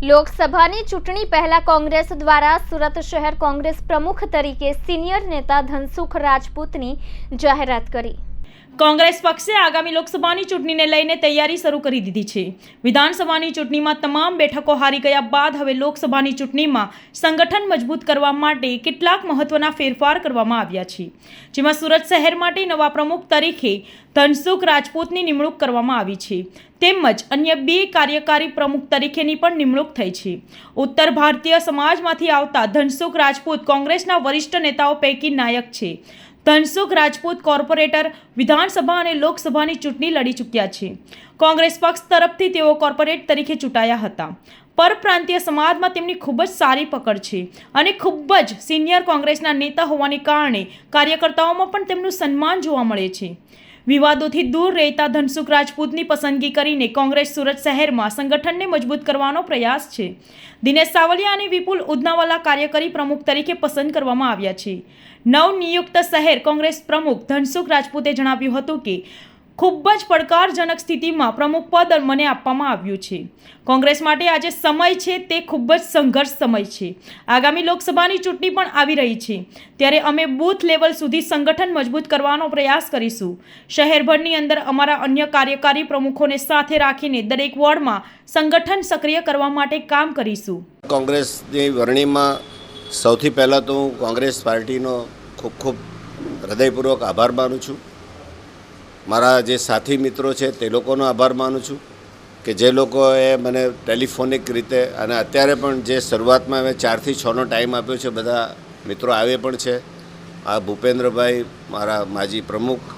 લોકસભાની ચૂંટણી પહેલા કોંગ્રેસ દ્વારા સુરત શહેર કોંગ્રેસ પ્રમુખ તરીકે સિનિયર નેતા ધનસુખ રાજપૂતની જાહેરાત કરી. કોંગ્રેસ પક્ષે આગામી લોકસભાની ચૂંટણીને લઈને તૈયારી શરૂ કરી દીધી છે. વિધાનસભાની ચૂંટણીમાં તમામ બેઠકો હારી ગયા બાદ હવે લોકસભાની ચૂંટણીમાં સંગઠન મજબૂત કરવા માટે કેટલાક મહત્વના ફેરફાર કરવામાં આવ્યા છે. જેમાં સુરત શહેર માટે નવા પ્રમુખ તરીકે ધનસુખ રાજપૂતની નિમણૂક કરવામાં આવી છે. તેમજ અન્ય બે કાર્યકારી પ્રમુખ તરીકેની પણ નિમણૂક થઈ છે. ઉત્તર ભારતીય સમાજમાંથી આવતા ધનસુખ રાજપૂત કોંગ્રેસના વરિષ્ઠ નેતાઓ પૈકી નાયક છે. ધનસુખ રાજપૂત કોર્પોરેટર વિધાનસભા અને લોકસભાની ચૂંટણી લડી ચૂક્યા છે. કોંગ્રેસ પક્ષ તરફથી તેઓ કોર્પોરેટ તરીકે ચૂંટાયા હતા. પરપ્રાંતીય સમાજમાં તેમની ખૂબ જ સારી પકડ છે અને ખૂબ જ સિનિયર કોંગ્રેસના નેતા હોવાને કારણે કાર્યકર્તાઓમાં પણ તેમનું સન્માન જોવા મળે છે. વિવાદોથી દૂર રહેતા ધનસુખ રાજપૂતની પસંદગી કરીને કોંગ્રેસ સુરત શહેરમાં સંગઠનને મજબૂત કરવાનો પ્રયાસ છે. દિનેશ સાવલિયા અને વિપુલ ઉદનાવાલા કાર્યકારી પ્રમુખ તરીકે પસંદ કરવામાં આવ્યા છે. નવનિયુક્ત શહેર કોંગ્રેસ પ્રમુખ ધનસુખ રાજપૂતે જણાવ્યું હતું કે ખૂબ જ પડકારજનક સ્થિતિમાં પ્રમુખ પદ મને આપવામાં આવ્યું છે. કોંગ્રેસ માટે આજે સમય છે, તે ખૂબ જ સંઘર્ષ સમય છે. આગામી લોકસભાની ચૂંટણી પણ આવી રહી છે. ત્યારે અમે બૂથ લેવલ સુધી સંગઠન મજબૂત કરવાનો પ્રયાસ કરીશું. શહેરભરની અંદર અમારા અન્ય કાર્યકારી પ્રમુખોને સાથે રાખીને દરેક વોર્ડમાં સંગઠન સક્રિય કરવા માટે કામ કરીશું. કોંગ્રેસની વરણીમાં સૌથી પહેલાં તો હું કોંગ્રેસ પાર્ટીનો ખૂબ ખૂબ હૃદયપૂર્વક આભાર માનું છું. મારા જે સાથી મિત્રો છે, તે લોકોનો આભાર માનું છું કે જે લોકોએ મને ટેલિફોનિક રીતે અને અત્યારે પણ જે શરૂઆતમાં મેં ચારથી છનો ટાઈમ આપ્યો છે, બધા મિત્રો આવે પણ છે. આ ભૂપેન્દ્રભાઈ, મારા માજી પ્રમુખ,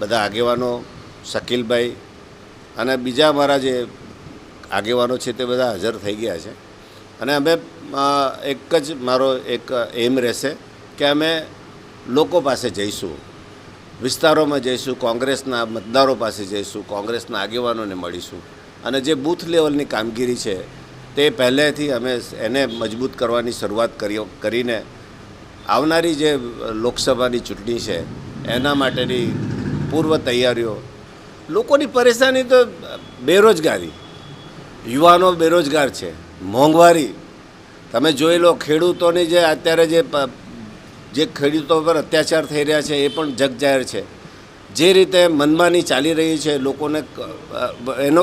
બધા આગેવાનો, શકીલભાઈ અને બીજા મારા જે આગેવાનો છે, તે બધા હાજર થઈ ગયા છે. અને અમે એક જ મારો એક એમ રહેશે કે અમે લોકો પાસે જઈશું. વિસ્તારોમાં જઈશું, કોંગ્રેસના મતદારો પાસે જઈશું, કોંગ્રેસના આગેવાનોને મળીશું. અને જે બૂથ લેવલની કામગીરી છે, તે પહેલેથી અમે એને મજબૂત કરવાની શરૂઆત કરી કરીને આવનારી જે લોકસભાની ચૂંટણી છે, એના માટેની પૂર્વ તૈયારીઓ, લોકોની પરેશાની તો બેરોજગારી, યુવાનો બેરોજગાર છે, મોંઘવારી. તમે જોઈ લો ખેડૂતોની જે અત્યારે જે જે ખેડૂતો પર અત્યાચાર થઈ રહ્યા છે એ પણ જગજાહેર છે. જે રીતે મનમાની ચાલી રહી છે લોકોને એનો,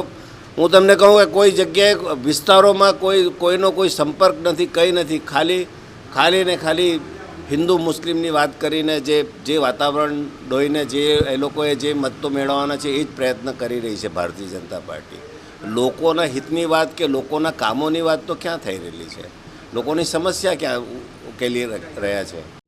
હું તમને કહું કે કોઈ જગ્યાએ વિસ્તારોમાં કોઈ, કોઈનો કોઈ સંપર્ક નથી, કંઈ નથી. ખાલી ખાલી ને ખાલી હિન્દુ મુસ્લિમની વાત કરીને જે જે વાતાવરણ ડોઈને જે એ લોકોએ જે મતો મેળવવાના છે એ જ પ્રયત્ન કરી રહી છે ભારતીય જનતા પાર્ટી. લોકોના હિતની વાત કે લોકોના કામોની વાત તો ક્યાં થઈ રહેલી છે? લોકોની સમસ્યા ક્યાં ઉકેલી રહ્યા છે?